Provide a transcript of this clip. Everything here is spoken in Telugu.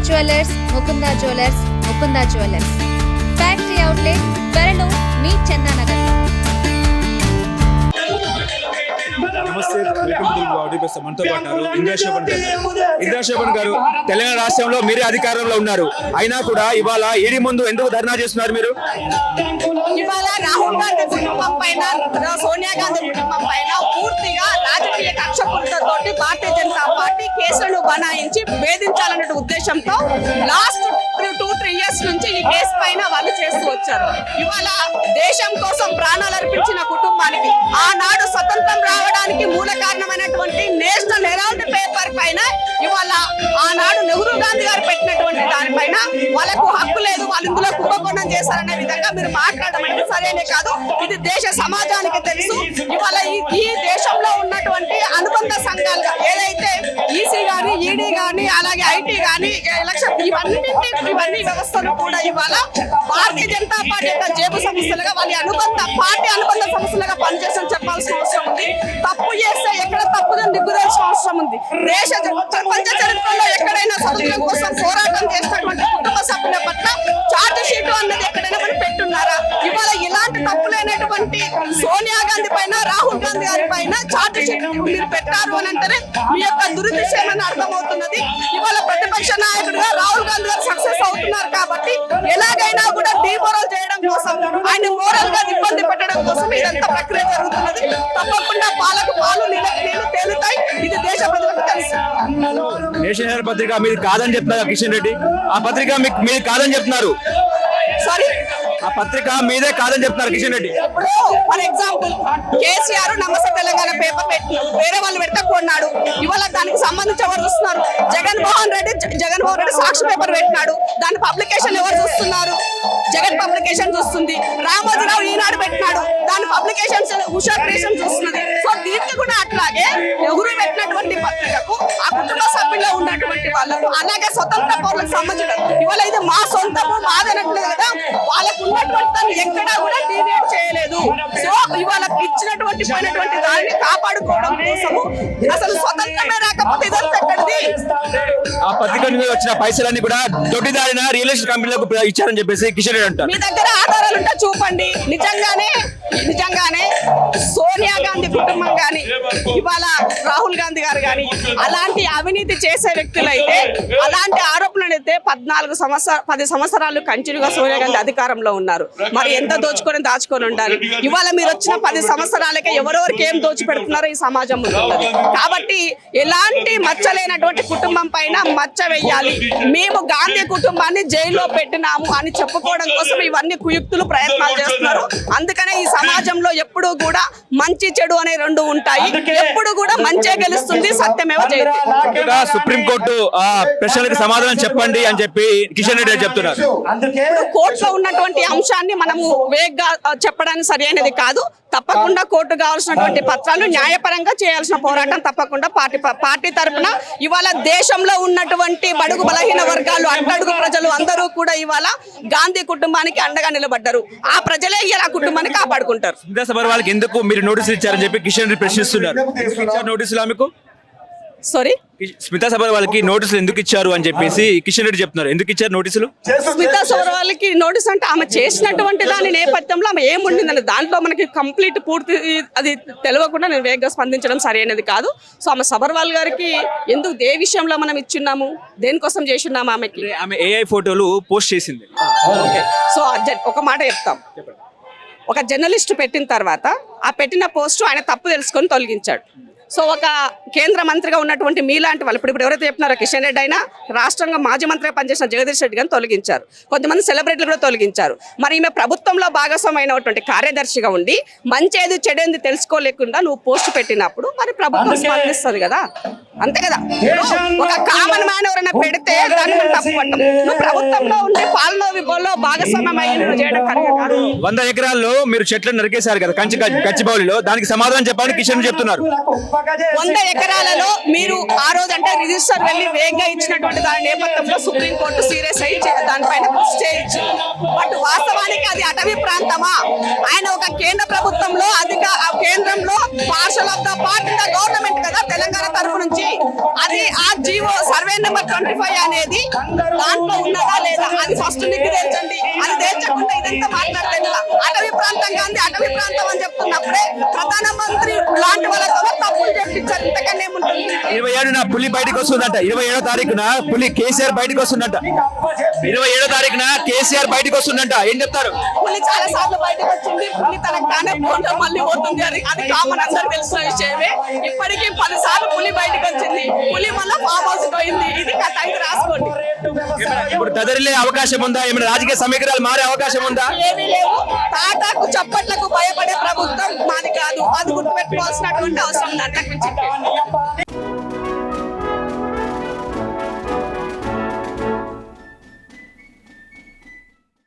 Jewellers Mukunda jewellers Mukunda jewellers factory outlet త్వరలో మీ చందానగర్ నమస్తే వెల్కమ్ టు బాడీ బస్ మనతో పాటు ఉన్నారు ఇంద్రాశోభన్ గారు. తెలంగాణ రాష్ట్రంలో మీరే అధికారంలో ఉన్నారు. అయినా కూడా ఇవాళ ఈడీ ముందు ఎందుకు ధర్నా చేస్తున్నారు మీరు? ఇవాళ రాహుల్ గాంధీ కుటుంబం పైన సోనియా గాంధీ కుటుంబం పైన పూర్తిగా రాజకీయ కక్షపూరితతోటి భారతీయ జనతా పార్టీ కేసులను బనాయించి వేధించాలనే ఉద్దేశంతో లాస్ట్ టూ త్రీ ఇయర్స్ నుంచి ఈ కేసు పైన వాళ్ళు చేస్తూ వచ్చారు. ఇవాళ దేశం కోసం ప్రాణాలు అర్పించిన కుటుంబానికి ఆనాడు స్వతంత్రం రావడానికి మూల కారణమైనటువంటి నేషనల్ హెరాల్డ్ పేపర్ పైన ఇవాళ ఆనాడు నెహ్రూ గాంధీ గారు పెట్టినటువంటి దానిపైన వాళ్ళకు హక్కు లేదు వాళ్ళు ఇందులో కుంభకోణం చేశారనే విధంగా మీరు మాట్లాడడం అనేది సరైనదే కాదు. ఇది దేశ సమాజానికి తెలుసు. ఇవాళ ఈ- దేశంలో ఉన్న అనుబంధ సంఘాలుగా ఏదైతే ఈసీ గాని ఈడీ గాని అలాగే ఐటీ గాని ఎలక్షన్ ఇవన్నీ ఇవన్నీ వ్యవస్థలు కూడా ఇవాళ భారతీయ జనతా పార్టీ యొక్క జేబు సంస్థలుగా వాళ్ళ అనుబంధ పార్టీ అనుబంధ సంస్థలుగా పనిచేసిన చెప్పాల్సిన అవసరం ఉంది. తప్పు చేస్తే ఎక్కడ తప్పుదని దిగ్గుదాల్సిన అవసరం ఉంది. దేశ ప్రపంచ చరిత్రలో ఎక్కడైనా స్వతంత్రం కోసం పోరాటం చేసినటువంటి కుటుంబ సభ్యుల పట్ల చార్జ్ షీట్ అన్నది ఎక్కడైనా మనం పెట్టున్నారా? ఇవాళ ఇలాంటి తప్పులైనటువంటి సోనియా గాంధీ పైన రాహుల్ గాంధీ గారి మీరు పెట్టారు అని అంటేనే మీ యొక్క దురుద్దేశమని అర్థమవుతున్నది? ఇవాళ ప్రతిపక్ష నాయకుడిగా రాహుల్ గాంధీ గారు సక్సెస్ అవుతున్నారు కాబట్టి ఎలాగైనా కూడా డిమోరల్ చేయడం కోసం ఆయన మోరల్గా ఇబ్బంది పెట్టడం కోసం ఇదంతా ప్రక్రియ జరుగుతున్నది. తప్పకుండా పాలకు పాలు నీళ్ళు తేలుతాయి. ఇది దేశ ప్రజలకు తెలుసు. నేషన్ హెరాల్డ్ పత్రిక మీది కాదని చెప్తున్నారు కిషన్ రెడ్డి. ఆ పత్రిక మీకు మీది కాదని చెప్తున్నారు. ఆ పత్రిక మీదే కాదని చెప్తున్నారు Kishan Reddy. For example KCR Namaste Telangana paper పెట్టినాడు వేరే వాళ్ళు పెట్టకున్నాడు ఇవాళ దానికి సంబంధించి ఎవరు చూస్తున్నారు? జగన్మోహన్ రెడ్డి జగన్మోహన్ రెడ్డి సాక్షి పేపర్ పెట్టినాడు. దాని పబ్లికేషన్ ఎవరు చూస్తున్నారు? జగన్ పబ్లికేషన్ చూస్తుంది. రామోజీరావు ఈనాడు పెట్టినాడు. దాని పబ్లికేషన్స్ ఉషా క్రియేషన్ చూస్తున్నది. సో దీనికి కూడా వాళ్ళకు అలాగే స్వతంత్ర పౌరులకు సంబంధించిన ఇవాళ ఇది మా సొంతము మాదనట్లేదు కదా. వాళ్ళకు ఉన్నటువంటి దాన్ని ఎక్కడా కూడా డీవియేట్ చేయలేదు. సో ఇవాళ ఇచ్చినటువంటి పోయినటువంటి దాన్ని కాపాడుకోవడం కోసము అసలు స్వతంత్రమే రాకపోతే ఇదంతా ఎక్కడిది? ఆ పత్రిక మీద వచ్చిన పైసలన్నీ కూడా దొడ్డిదారిన రియల్ ఎస్టేట్ కంపెనీలకు ఇచ్చారని చెప్పేసి కిషన్ రెడ్డి అంటారు. మీ దగ్గర ఆధారాలు ఉంటే చూపండి. నిజంగానే నిజంగానే సోనియా గాంధీ కుటుంబం కానీ ఇవాళ రాహుల్ గాంధీ గారు కానీ అలాంటి అవినీతి చేసే వ్యక్తులైతే అలాంటి ఆరోపణలు అయితే పద్నాలుగు సంవత్సర పది సంవత్సరాలు కంటిన్యూగా సోనియా గాంధీ అధికారంలో ఉన్నారు. మరి ఎంత దోచుకొని దాచుకొని ఉండాలి? ఇవాళ మీరు వచ్చిన పది సంవత్సరాలకే ఎవరెవరికి ఏం దోచి పెడుతున్నారో ఈ సమాజం ఉంటుంది కాబట్టి ఎలాంటి మచ్చలేనటువంటి కుటుంబం పైన మచ్చ వేయాలి. మేము గాంధీ కుటుంబాన్ని జైల్లో పెట్టినాము అని చెప్పుకోవడం కోసం ఇవన్నీ కుయుక్తులు ప్రయత్నాలు చేస్తున్నారు. అందుకనే ఈ సమాజంలో ఎప్పుడు కూడా మంచి చెడు అనే రెండు ఉంటాయి. ఎప్పుడు కూడా మంచే గెలుస్తుంది సత్యమేవ సుప్రీంకోర్టు ఆ ప్రశ్నలకు సమాధానం చెప్పండి అని చెప్పి కిషన్ రెడ్డి చెప్తున్నారు. ఇప్పుడు కోర్టులో ఉన్నటువంటి అంశాన్ని మనము వేగ్గా చెప్పడానికి సరైనది కాదు. తప్పకుండా కోర్టు కావాల్సినటువంటి పత్రాలు న్యాయపరంగా చేయాల్సిన పోరాటం తప్పకుండా పార్టీ పార్టీ తరపున. ఇవాళ దేశంలో ఉన్నటువంటి బడుగు బలహీన వర్గాలు అట్టడుగు ప్రజలు అందరూ కూడా ఇవాళ గాంధీ కుటుంబానికి అండగా నిలబడ్డారు. ఆ ప్రజలే ఇలా కుటుంబాన్ని కాపాడుకుంటారు స్మితా సభర్ వాళ్ళకి ఎందుకు మీరు నోటీసులు ఇచ్చారని చెప్పి కిషన్ రెడ్డి ప్రశ్నిస్తున్నారు. ఇచ్చారు నోటీసులు ఆమెకు సారీ స్మితా సభర్ వాళ్ళకి నోటీసులు ఎందుకు ఇచ్చారు అని చెప్పేసి కిషన్ రెడ్డి చెప్తున్నారు. ఎందుకు ఇచ్చారు నోటీసులు స్మితా సోరవాళ్ళకి నోటీస్ అంటే ఆమె చేసినటువంటి దాని నేపథ్యంలో ఆమె ఏముండిందని దాంట్లో మనకి కంప్లీట్ పూర్తి అది తెలియకుండా నేను వేగంగా స్పందించడం సరైనది కాదు. సో ఆమె సబర్వాల్ గారికి ఎందుకు ఏ విషయంలో మనం ఇచ్చున్నాము? దేనికోసం చేస్తున్నాము ఆమెకి? ఆమె ఏఐ ఫోటోలు పోస్ట్ చేసింది. ఓకే. సో అర్జెంట్ ఒక మాట చెప్తాం. ఒక జర్నలిస్ట్ పెట్టిన తర్వాత ఆ పెట్టిన పోస్టు ఆయన తప్పు తెలుసుకొని తొలగించాడు. సో ఒక కేంద్ర మంత్రిగా ఉన్నటువంటి మీలాంటి వాళ్ళు ఇప్పుడు ఇప్పుడు ఎవరైతే చెప్తున్నారో కిషన్ రెడ్డి అయినా రాష్ట్రంగా మాజీ మంత్రిగా పనిచేసిన జగదీష్ రెడ్డి గారిని తొలగించారు. కొంతమంది సెలబ్రిటీలు కూడా తొలగించారు. మరి ఈమె ప్రభుత్వంలో భాగస్వామైనటువంటి కార్యదర్శిగా ఉండి మంచి ఏది చెడేది తెలుసుకోలేకుండా నువ్వు పోస్ట్ పెట్టినప్పుడు మరి ప్రభుత్వం స్పందిస్తుంది కదా. అంతే కదా. ఒక కామన్ మ్యాన్ ఎవరైనా పెడితే దాన్ని మనం నువ్వు ప్రభుత్వంలో ఉండి పాలన భాగస్వామ్యం అయ్యి చేయడం కాదు. వంద ఎకరాల్లో మీరు చెట్లను నరికేశారు కదా కంచి గచ్చిబౌలిలో దానికి సమాధానం చెప్పాలని కిషన్ చెప్తున్నారు. వంద ఎకరాలలో మీరు ఆ రోజు అంటే రిజిస్టర్ వెళ్ళి వేగంగా ఇచ్చినటువంటి దాని నేపథ్యంలో సుప్రీం కోర్టు సీరియస్ అయ్యి చే- దానిపైన స్టే ఇచ్చింది బట్ వాస్తవానికి అది అటవీ ప్రాంతమా? ఆయన ఒక కేంద్ర ప్రభుత్వంలో అధిక ఆ కేంద్రంలో partial of the part the government కదా తెలంగాణ తరఫు నుంచి? అది ఆ GO survey number twenty five అనేది దాంట్లో ఉన్నదా లేదా? అది ఫస్ట్ నీకు తెచ్చండి అది తెచ్చకుండా ఇదంతా మాట్లాడితే ఎట్లా? అటవీ ప్రాంతం కానీ అటవీ ప్రాంతం అని చెప్తున్నప్పుడే ప్రధానమంత్రి లాంటి ఇరవై ఏడున పులి బయటకు వస్తుందంట. ఇరవై ఏడో తారీఖున పులి కేసీఆర్ బయటకు వస్తుందంట. ఇరవై ఏడో తారీఖున కేసీఆర్ బయటకు వస్తుందంట. ఏం చెప్తారు? పులి చాలా సార్లు బయటకు వచ్చింది. పులి తనకు తానే పోతే మళ్ళీ పోతుంది. అది అది కామన్ అందరు తెలిసిన విషయమే. ఇప్పటికీ పది సార్లు పులి బయటకు వచ్చింది. పులి మళ్ళీ ఫామ్ హౌస్ పోయింది. ఇది కథ. ఇది రాసుకోండి. ఇప్పుడు కదరిలే అవకాశం ఉందా? ఏమైనా రాజకీయ సమీకరణాలు మారే అవకాశం ఉందా? ఏమీ లేవు. తాటాకు చప్పట్లకు భయపడే ప్రభుత్వం మాది కాదు. అది గుర్తుపెట్టుకోవాల్సినటువంటి అవసరం మించి